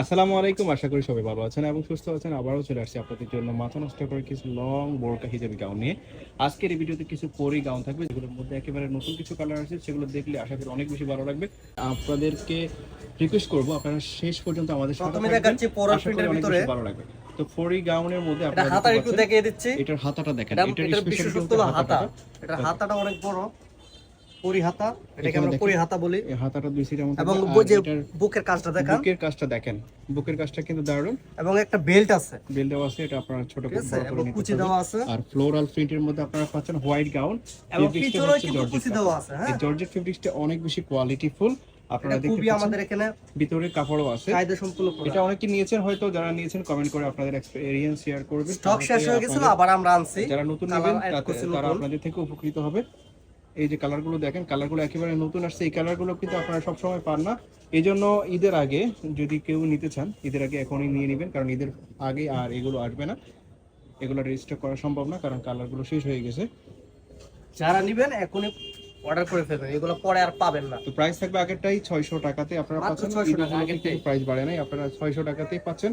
আসসালামু আলাইকুম আশা করি সবাই ভালো আছেন এবং সুস্থ আছেন। আবারও চলে আসছি আপনাদের জন্য মাথা নষ্ট করে কিছু লং বোরকা হিজাবি গাউন নিয়ে। আজকের এই ভিডিওতে কিছু পরি গাউন থাকবে যেগুলোর মধ্যে একেবারে নতুন কিছু কালার আছে সেগুলো দেখলে আশা করি অনেক বেশি ভালো লাগবে। আপনাদেরকে রিকোয়েস্ট করব আপনারা শেষ পর্যন্ত আমাদের সাথে প্রথমে দেখাচ্ছি আশা প্রিন্টের ভিতরে। ভালো লাগবে। তো পরি গাউনের মধ্যে আপনারা দেখতে একটু দেখিয়ে দিচ্ছি। এটার হাতাটা দেখেন এটা এটার স্পেশাল বিশেষত্ব হলো হাতা। এটা হাতাটা অনেক বড়। পরি হাতা এটাকে আমরা দেখেন। বলি। এই হাতাটা দুই সিটের মধ্যে এবং যে বুকের কাজটা দেখান। বুকের কাজটা দেখেন বুকের কাজটা কিন্তু দারুণ। এবং একটা বেল্ট আছে। বেল দেওয়া আছে এটা আপনারা ছোট করে আছে বড় করে এবং কুচি দেওয়া আছে। আর ফ্লোরাল প্রিন্টের মধ্যে আপনারা পাচ্ছেন হোয়াইট গাউন। এবং পিছনেও কিন্তু কুচি দেওয়া আছে হ্যাঁ। জর্জেট ফেব্রিক্সটা অনেক বেশি কোয়ালিটিফুল আপনারা এটা দেখতে আমাদের এখানে ভিতরে কাপড়ও আছে। কায়দা সম্পূর্ণ এটা অনেকে নিয়েছেন হয়তো যারা নিয়েছেন কমেন্ট করে আপনাদের এক্সপেরিয়েন্স শেয়ার করবেন। স্টক শেষ হয়ে গেছিল আবার আমরা আনছি। যারা নেবেন তারা নতুন। আপনাদের থেকে উপকৃত হবে। এই যে কালারগুলো দেখেন কালারগুলো একেবারে নতুন আসছে। এই কালারগুলো কিন্তু আপনারা সবসময় পান না। এই জন্য ঈদের আগে যদি কেউ নিতে চান ঈদের আগে এখনই নিয়ে নেবেন কারণ ঈদের আগে আর এগুলো আসবে না। এগুলো রেজিস্টার করা সম্ভব না কারণ কালারগুলো শেষ হয়ে গেছে। যারা নেবেন এখনই অর্ডার করে ফেলবেন। এগুলো পরে আর পাবেন না। তো প্রাইস থাকবে আগেরটাই ছয়শো টাকাতে আপনারা পাচ্ছেন। 600 টাকা, আগেরটাই। প্রাইস বাড়ে নাই আপনারা ছয়শো টাকাতেই পাচ্ছেন।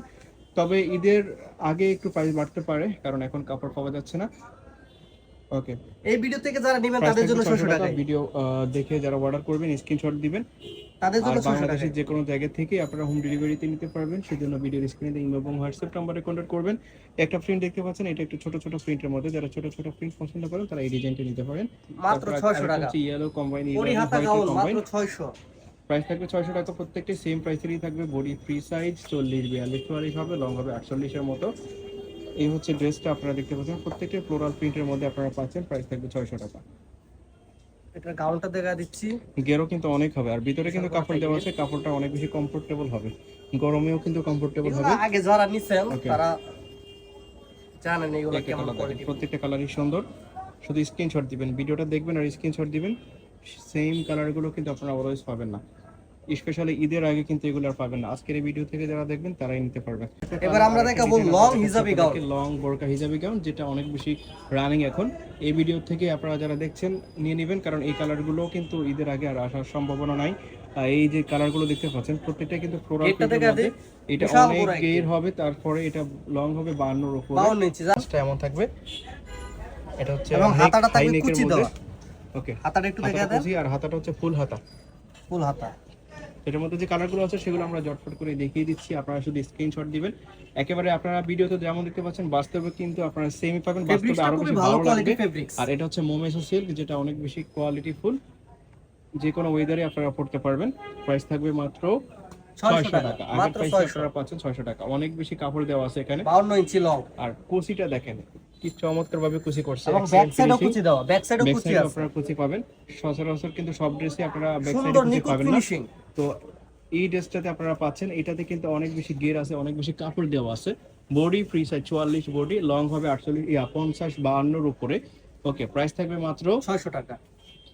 তবে ঈদের আগে একটু প্রাইস বাড়তে পারে কারণ এখন কাপড় পাওয়া যাচ্ছে না। ওকে এই ভিডিও থেকে যারা নেবেন তাদের জন্য 600 600 টাকা ভিডিও দেখে যারা অর্ডার করবেন স্ক্রিনশট দিবেন। তাদের জন্য 600 টাকা বাংলাদেশের যে কোনো জায়গা থেকে আপনারা হোম ডেলিভারিতে নিতে পারবেন সেজন্য ভিডিওর স্ক্রিনে ইমেল এবং হোয়াটসঅ্যাপ নাম্বারে কন্ট্যাক্ট করবেন। একটা প্রিন্ট দেখতে পাচ্ছেন এটা একটু ছোট ছোট প্রিন্টের মধ্যে। যারা ছোট ছোট প্রিন্ট পছন্দ করেন তারা এই ডিজাইনটা নিতে পারেন। মাত্র 600 টাকা। ইয়েলো কম্বাইন গাউন মাত্র 600 প্রাইস থাকবে ছয়শো টাকা প্রত্যেকটি সেম প্রাইসেরই থাকবে। বডি ফ্রি সাইজ চল্লিশ বিয়াল্লিশ চুয়াল্লিশ হবে লং হবে আটচল্লিশের মতো। এই হচ্ছে ড্রেসটা আপনারা দেখতে পাচ্ছেন। প্রত্যেকটি ফ্লোরাল প্রিন্টের মধ্যে আপনারা পাচ্ছেন প্রাইস থাকবে ছয়শো টাকা। এটা গাউনটা দেখা দিচ্ছি। গেরও কিন্তু অনেক হবে আর ভিতরে কিন্তু কাপড় দেওয়া আছে কাপড়টা অনেক বেশি কমফোর্টেবল হবে। গরমেও কিন্তু কমফোর্টেবল হবে। আগে যারা নিছেন তারা জানেন এগুলো কেমন কোয়ালিটি প্রত্যেকটা কালারই সুন্দর। শুধু স্ক্রিনশট দিবেন ভিডিওটা দেখবেন আর স্ক্রিনশট দিবেন সেম কালারগুলো কিন্তু আপনারা অলওয়েজ পাবেন না। স্পেশালি ঈদের আগে কিন্তু এগুলো আর পাবেন না। আজকের এই ভিডিও থেকে যারা দেখবেন তারাই নিতে পারবেন এবার আমরা দেখাবো long হিজাবি gown। লং বোরকা হিজাবি গাউন যেটা অনেক বেশি রানিং এখন। এই ভিডিও থেকে আপনারা যারা দেখছেন নিয়ে নেবেন কারণ এই কালারগুলো কিন্তু ঈদের আগে আর আসার সম্ভাবনা নাই। এই যে কালারগুলো দেখতে পাচ্ছেন প্রত্যেকটা কিন্তু ফ্লোরাল এটা অনেক গের হবে তারপরে এটা লং হবে বান্নর উপরে। 52 ইঞ্চি যা- এমন থাকবে। এটা হচ্ছে এবং হাতাটা থাকবে কুচি। দেওয়া। ওকে হাতাটা একটু দেখা দেন আর হাতাটা হচ্ছে ফুল হাতা। ফুল হাতা। এটার মধ্যে যে কালারগুলো আছে সেগুলো আমরা জটফট করে দেখিয়ে দিচ্ছি। আপনারা শুধু স্ক্রিনশট দিবেন। একেবারে আপনারা ভিডিওতে যেমন দেখতে পাচ্ছেন বাস্তবে কিন্তু আপনারা সেমই পাবেন। বাস্তবে আরও বেশি ভালো লাগবে। আর এটা হচ্ছে মোমেসো সিল্ক যেটা অনেক বেশি কোয়ালিটি ফুল যে কোনো ওয়েদারে আপনারা পড়তে পারবেন। প্রাইস থাকবে মাত্র ছয়শো টাকা। টাকা। আগের প্রাইস আপনারা পাচ্ছেন ছয়শো টাকা। অনেক বেশি কাপড় দেওয়া আছে এখানে। 52 ইঞ্চি লং আর কুচিটা দেখেন কি চমৎকার ভাবে কুচি করছে। এবং ব্যাক সাইডও কুচি দেওয়া। ব্যাক সাইডও কুচি আছে। আপনারা কুচি পাবেন। সচরাচর কিন্তু সব ড্রেসে আপনারা ব্যাক সাইডে কুচি পাবেন না। তো এই ড্রেসটাতে আপনারা পাচ্ছেন, এটাতে কিন্তু অনেক বেশি গের আছে, অনেক বেশি কাপড় দেওয়া আছে। বডি ফ্রি সাইজ চুয়াল্লিশ বডি লং হবে আটচল্লিশ পঞ্চাশ বাহান্নর উপরে। ওকে প্রাইস থাকবে মাত্র 600 টাকা।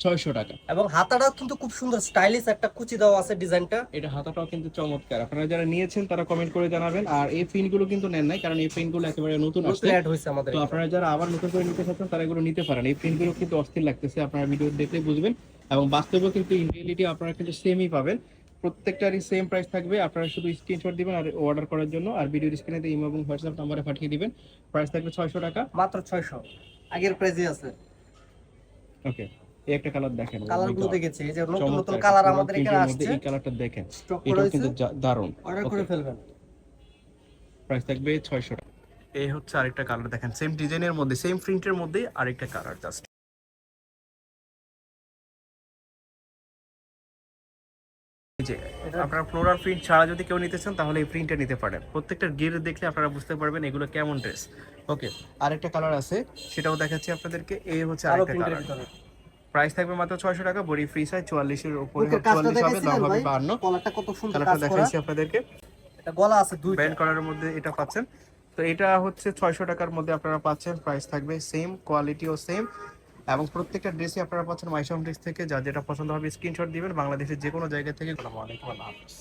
ছয়শো টাকা। এবং হাতাটাও কিন্তু খুব সুন্দর স্টাইলিশ একটা কুচি দেওয়া আছে ডিজাইনটা। এটা হাতাটাও কিন্তু চমৎকার। আপনারা যারা নিয়েছেন তারা কমেন্ট করে জানাবেন। আর এই পিনগুলো কিন্তু নেন নাই কারণ এই পিনগুলো একেবারে নতুন নতুন আসছে। আমাদের তো আপনারা যারা আবার নতুন করে নিতে চাচ্ছেন তারা এগুলো নিতে পারেন। এই প্রিন্টগুলো কিন্তু অস্থির লাগতেছে আপনারা ভিডিও দেখলে বুঝবেন। এবং বাস্তবেও কিন্তু ইন রিয়েলিটি আপনারা কিন্তু সেমই পাবেন। প্রত্যেকটারই সেম প্রাইস থাকবে। আপনারা শুধু স্ক্রিনশট দিবেন আর অর্ডার করার জন্য। আর ভিডিও স্ক্রিনে ইমো এবং হোয়াটসঅ্যাপ নাম্বারে পাঠিয়ে দিবেন। প্রাইস থাকবে ছয়শো টাকা। মাত্র 600 আগের প্রাইসে আছে। ওকে এই একটা কালার দেখেন কালারগুলো দেখেছি এই যে নতুন নতুন কালার আমাদের এখানে আসছে। এই কালারটা দেখেন স্টক করা এটাও হয়েছে কিন্তু অর্ডার করে ফেলবেন। প্রাইস থাকবে ছয়শো টাকা। এই হচ্ছে আরেকটা কালার দেখেন সেম ডিজাইনের মধ্যে সেম প্রিন্টের মধ্যে আরেকটা কালার জাস্ট যে আপনারা ফ্লোরাল প্রিন্ট ছাড়া যদি কেউ নিতে চান তাহলে এই প্রিন্টটা নিতে পারেন। প্রত্যেকটা গির দেখলে আপনারা বুঝতে পারবেন এগুলো কেমন ড্রেস ওকে আরেকটা কালার আছে। সেটাও দেখাচ্ছি আপনাদেরকে এই হচ্ছে আরেকটা কালার প্রাইস থাকবে মাত্র ছয়শো টাকা বডি ফ্রি সাইজ চুয়াল্লিশের উপরে বুকের কাজটা চুয়াল্লিশ হবে লং হবে ভাই? বাহান্ন। কলারটা কত সুন্দর কাজ করা। দেখাইছি আপনাদেরকে। এটা গলা আছে দুই ব্যান্ড কালারের মধ্যে এটা পাচ্ছেন। তো এটা হচ্ছে ছয়শো টাকার মধ্যে আপনারা পাচ্ছেন প্রাইস থাকবে সেম কোয়ালিটিও সেম এবং প্রত্যেকটা ড্রেসই আপনারা পাচ্ছেন মাইশাম ড্রেস থেকে। যা যেটা পছন্দ হবে স্ক্রিনশট দিবেন। বাংলাদেশের যে কোনো জায়গা থেকে। আসসালামু আলাইকুম আল্লাহ হাফেজ।